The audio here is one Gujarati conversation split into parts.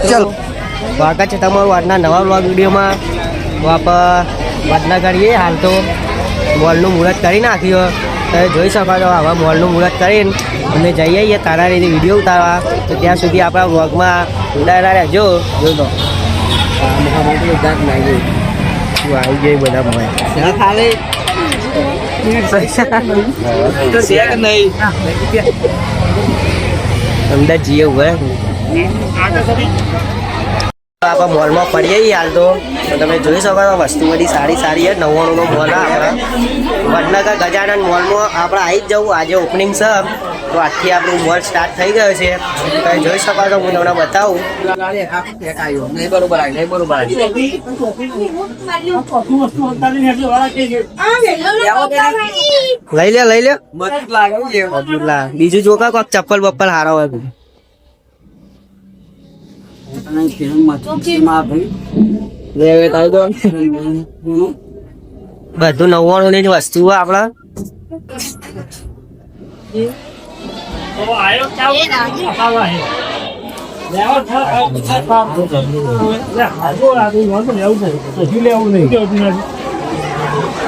ચલ. સ્વાગત છે તમારું આજના નવા બ્લોગ વિડીયોમાં. તો આપણે વડના કરીએ. હાલ તો મોલનું મુહૂર્ત કરી નાખ્યું. તમે જોઈ શકો છો હવે મોલનું મુહૂર્ત કરીને. અમે જઈ આવીએ તારા રીતે વીડિયો ઉતારવા. તો ત્યાં સુધી આપણા બ્લોગમાં ઉડાયેલા રહેજો. જોઈ લો. આવી ગઈ બધા ખાલી. અમદાવાદ જઈએ ઊભા આપણે મોલમાં પડીએ હાલ તો. તમે જોઈ શકો છો વસ્તુ બધી સારી સારી છે. નવ્વાણુંનો મોલ આપણા. વડનગર ગજાનન મોલમાં આપણે આવી જ જવું. આજે ઓપનિંગ છે. તો આજથી આપણું મોલ સ્ટાર્ટ થઈ ગયો છે. તમે જોઈ શકો છો હું તમને બતાવું. લઈ લે લઈ લે. બીજું જો કોક ચપ્પલ બપ્પલ હારા હોય. બધું નવ્વાણું ની જ વસ્તુ આપડે આપણા.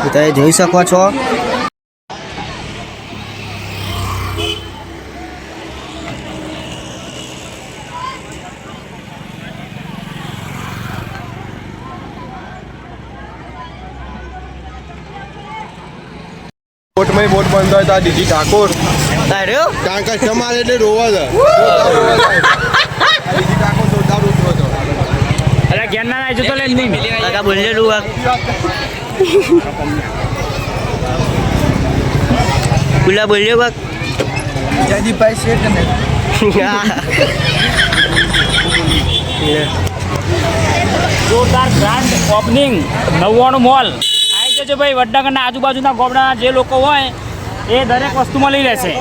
તમે જોઈ શકો છો. બોટમાં બોટ બંધ હોય તો આ દીદી ઠાકોર. કારણ કે તમારે એટલે રોવા છે દીદી ઠાકોર જોરદાર ઉતરો હતો અરે ઘેર ના આવી જતો લે નહીં. કાકા બોલેલું આ. ખુલ્લા બોલ્યો કાક. જયદીપભાઈ શેઠ ને જોરદાર બ્રાન્ડ ઓપનિંગ નવ્વાણું મોલ આવી જે ભાઈ વડનગરના આજુબાજુના ગામડા જે લોકો હોય, એ દરેક વસ્તુમાં લઈ લેશે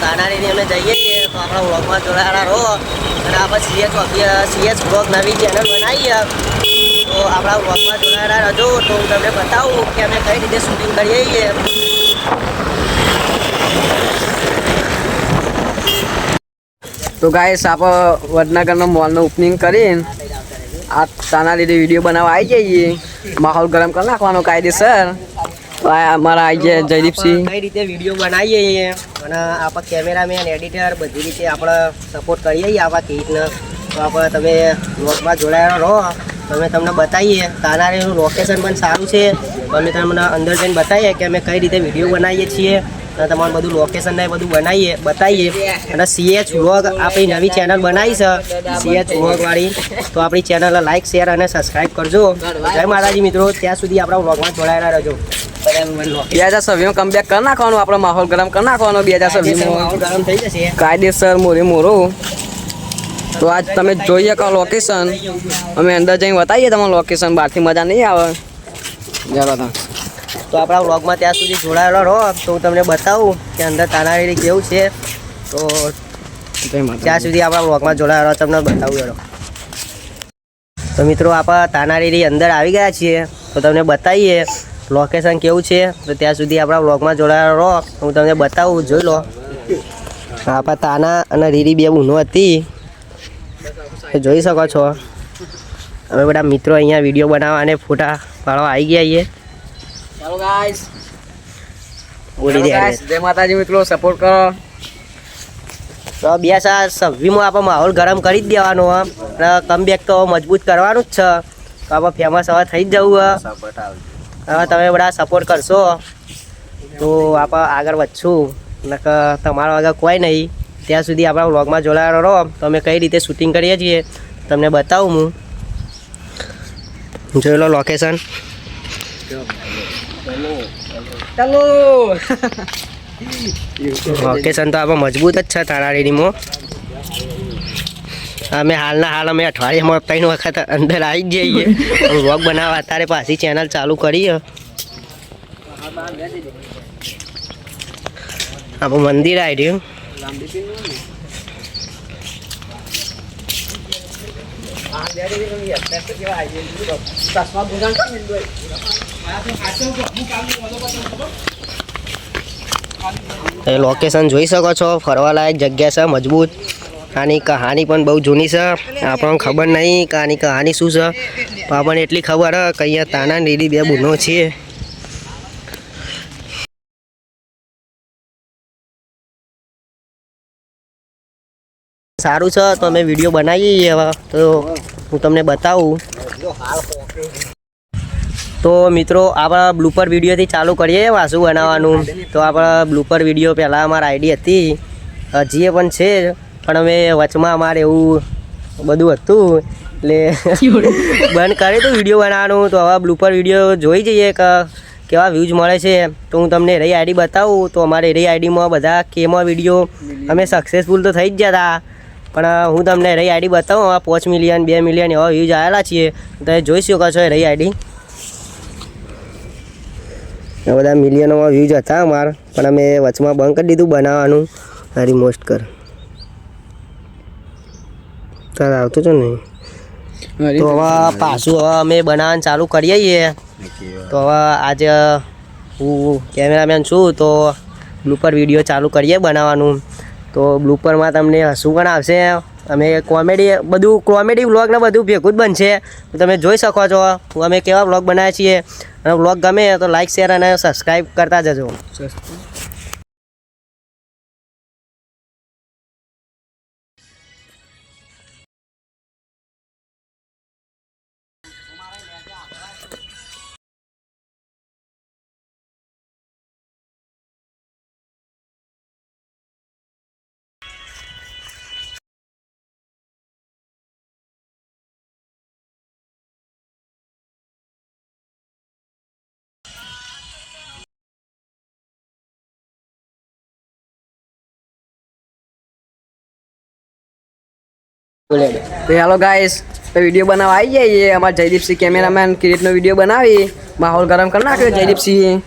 તાનારીની અમે જઈએ છીએ તો આપણા વ્લોગમાં જોડાયેલા રહો અને આપણે સીએચ સીએચ વ્લોગ નવી ચેનલ બનાવીએ તો આપણા વ્લોગમાં જોડાયેલા રજો તો તમને બતાવું કે અમે કઈ રીતે શૂટિંગ કરીએ છીએ. તો ગાઈસ આપણે વડનગરનો મોલનું ઓપનિંગ કરીને આ તાના લીધે વીડિયો બનાવવા આવી જઈએ. માહોલ ગરમ કરી નાખવાનો કાયદેસર. તો અમારા આવી જાય જયદીપસિંહ કઈ રીતે વીડિયો બનાવીએ છીએ? અને આપણે કેમેરામેન એડિટર બધી રીતે આપણે સપોર્ટ કરીએ આવા કીટને તો આપણે તમે વ્લોગમાં જોડાયેલા રહો. અમે તમને બતાવીએ. તાનારીનું લોકેશન પણ સારું છે. અમે તમને અંદર જઈને બતાવીએ કે અમે કઈ રીતે વીડિયો બનાવીએ છીએ. અને તમારું બધું લોકેશન ને બધું બનાવીએ બતાવીએ. અને સીએચ વ્લોગ આપણી નવી ચેનલ બનાવી છે. સીએચ વ્લોગ વાળી. તો આપણી ચેનલ લાઈક શેર અને સબસ્ક્રાઈબ કરજો. જય માતાજી મિત્રો. ત્યાં સુધી આપણા વ્લોગમાં જોડાયેલા રહેજો. બે હજાર સવ્વીમાં કમબેક કરી નાખવાનો આપણો માહોલ ગરમ કરી નાખવાનો બે હજાર જશે. કાયદેસર મોરે મોરો. તો આજ તમે જોઈએ કહો લોકેશન અમે અંદર જઈને બતાવીએ તમારું લોકેશન બહારથી મજા નહીં આવે. ચાલો તા આપણા વ્લોગમાં ત્યાં સુધી જોડાયેલો રહો. તો હું તમને બતાવું કે અંદર તાનારી કેવું છે. તો ત્યાં સુધી આપણા વ્લોગમાં જોડાયેલો તમને બતાવું એનો તો મિત્રો, આપણા તાનારીરી અંદર આવી ગયા છીએ. તો તમને બતાવીએ લોકેશન કેવું છે. તો ત્યાં સુધી આપણા વ્લોગમાં જોડાયેલો રહો. હું તમને બતાવું, જોઈ લો. આપણા તાના અને રીરી બે ઊનો હતી. જોઈ શકો છો. અમે બધા મિત્રો અહીંયા વીડિયો બનાવવા અને ફોટા પાડવા આવી ગયા છીએ. ચાલો ગાઈસ બોલી દે જય માતાજી મિત્રો સપોર્ટ કરો. તો બે સાર સબ્જીમાં આપણે માહોલ ગરમ કરી જ દેવાનો અને કમબેક તો મજબૂત કરવાનું જ છે. તો આપણે ફેમસ હવે થઈ જ જવું હવે. તમે બધા સપોર્ટ કરશો. તો આપણે આગળ વધશું. નકર તમારો આગળ કોઈ નહીં. ત્યાં સુધી આપણા વ્લોગમાં જોડાયેલો રહો. તો અમે કઈ રીતે શૂટિંગ કરીએ છીએ તમને બતાવું હું. જોયેલો લો લોકેશન ચાલો લોકેશન તો આપણે મજબૂત જ છે તારા રેડીમાં અમે હાલના હાલ અમે અઠવાડિયામાં ત્રણ વખત અંદર આવી જ જઈએ. વ્લોગ બનાવવા અત્યારે પાછી ચેનલ ચાલુ કરીએ આપણું મંદિર આવી રહ્યું. એ લોકેશન જોઈ શકો છો. ફરવાલાયક જગ્યા છે, મજબૂત. આની કહાની પણ બહુ જૂની છે. આપણને ખબર નહીં કે આની કહાની શું છે. પણ આપણને એટલી ખબર કે અહીંયા તાના નીડી બે બુનો છીએ. સારું છે તો અમે વીડિયો બનાવીએ હવે. તો હું તમને બતાવું. તો મિત્રો આપણા બ્લુપર વિડીયોથી ચાલુ કરીએ વાસુ બનાવવાનું. તો આપણા બ્લુપર વીડિયો પહેલાં અમારા આઈડી હતી. હજીએ પણ છે પણ અમે વચમાં અમારે એવું બધું હતું. એટલે બંધ કરી હતું વીડિયો બનાવવાનું. તો હવે બ્લુપર વીડિયો જોઈ જઈએ કે કેવા વ્યૂઝ મળે છે. તો હું તમને રહી આઈડી બતાવું. તો અમારે રહી આઈડીમાં બધા કેમાં વીડિયો અમે સક્સેસફુલ તો થઈ જ ગયા હતા પણ હું તમને રહી આઈડી બતાવું આ પાંચ મિલિયન બે મિલિયન એવા વ્યૂઝ આવેલા છીએ. તમે જોઈ શકો છો રહી આઈડી. આ બધા મિલિયનોમાં વ્યૂઝ હતા અમારા પણ અમે વચમાં બંધ કરી દીધું બનાવવાનું. રિમોસ્ટ કર. તારે આવતું છે ને તો હવે પાછું હવે અમે બનાવવાનું ચાલુ કરીએ છીએ તો હવે આજે હું કેમેરામેન છું તો બ્લુપર વીડિયો ચાલુ કરીએ બનાવવાનું. તો બ્લુપરમાં તમને હસવું પણ આવશે. અમે કોમેડી, બધું કોમેડી વ્લોગને બધું ભેગું જ બનશે. તમે જોઈ શકો છો, અમે કેવા વ્લોગ બનાવીએ છીએ. અને વ્લોગ ગમે તો લાઈક શેર અને સબસ્ક્રાઈબ કરતા જજો. તો હેલો ગાઈસ, તો વીડિયો બનાવવા આવી જઈએ અમારા જયદીપસિંહ કેમેરામેન ક્રિકેટનો વીડિયો બનાવી. માહોલ ગરમ કરી નાખ્યો જયદીપસિંહ.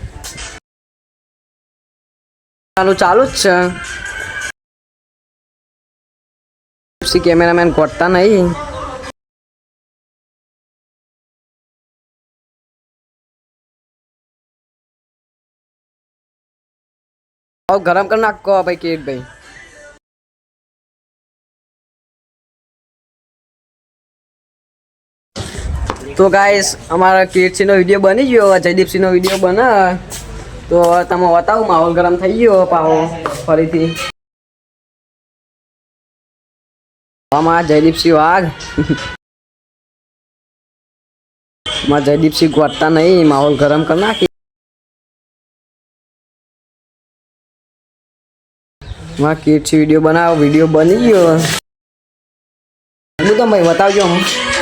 ચાલુ ચાલુ જ છે. કેમેરામેન ગોઠતા નહીં. ગરમ કરી નાખો ભાઈ કેક તો ગાઈસ અમારા કીર્તિનો વીડિયો બની ગયો જયદીપસિંહનો વીડિયો બને. તો તમે વતાવો માહોલ ગરમ થઈ ગયો, પાહો, ફરીથી. આમાં જયદીપસિંહ વાઘ. માં જયદીપસિંહ ગોતતા નહીં, માહોલ ગરમ કરી નાખી. માં કીર્તિ વીડિયો બનાવો વીડિયો બની ગયો. હું તો ભાઈ બતાવજો હું.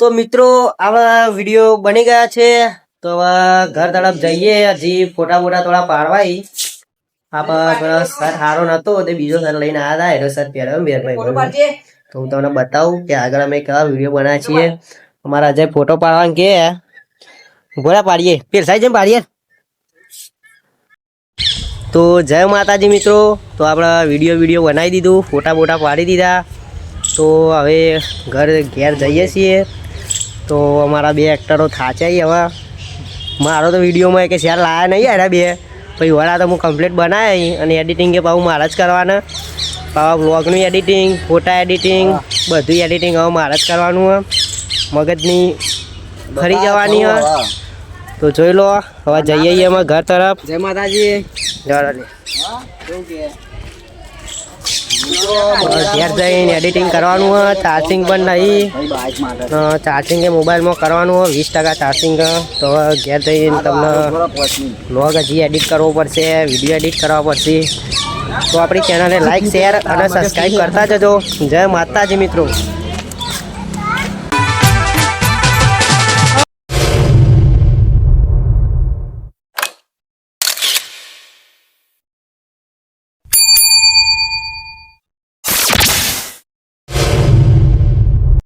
તો મિત્રો આવા વીડિયો બની ગયા છે. તો હવે ઘર તરફ જઈએ. હજી ફોટા ફોટા થોડા પાડવાય. આપણા સર સારો નતો તે બીજો સર લઈને આવ્યા હતા એનો સર પહેર્યો મેરભાઈ તો હું તમને બતાવું કે આગળ અમે કેવા વીડિયો બનાવ્યા છીએ. અમારા જે ફોટો પાડવાનું કે ભોળા પાડીએ. પેરસાઈ જેમ પાડીએ. તો જય માતાજી મિત્રો. તો આપણે વીડિયો વીડિયો બનાવી દીધું ફોટા બોટા પાડી દીધા. તો હવે ઘર ઘેર જઈએ છીએ. તો અમારા બે એક્ટરો થાચાઈ હવે. મારો તો વિડીયોમાં કે શેર લાયા નહીં આરા બે. પછી વડા તો હું કમ્પ્લીટ બનાવી અને એડિટિંગ કે પાછું મારા જ કરવાના. પાવા બ્લોગનું એડિટિંગ ફોટા એડિટિંગ બધું એડિટિંગ હવે મારે જ કરવાનું હોય. મગજની ફરી જવાની હોય. તો જોઈ લો હવે જઈએ અમે ઘર તરફ. જય માતાજી. હવે ઘેર જઈને એડિટિંગ કરવાનું હોય ચાર્જિંગ પણ નહીં. ચાર્જિંગ એ મોબાઈલમાં કરવાનું હોય, વીસ ટકા ચાર્જિંગ તો ઘેર જઈને તમને વ્લોગ હજી એડિટ કરવો પડશે વીડિયો એડિટ કરવા પડશે. તો આપણી ચેનલને લાઈક શેર અને સબસ્ક્રાઈબ કરતા જજો. જય માતાજી મિત્રો.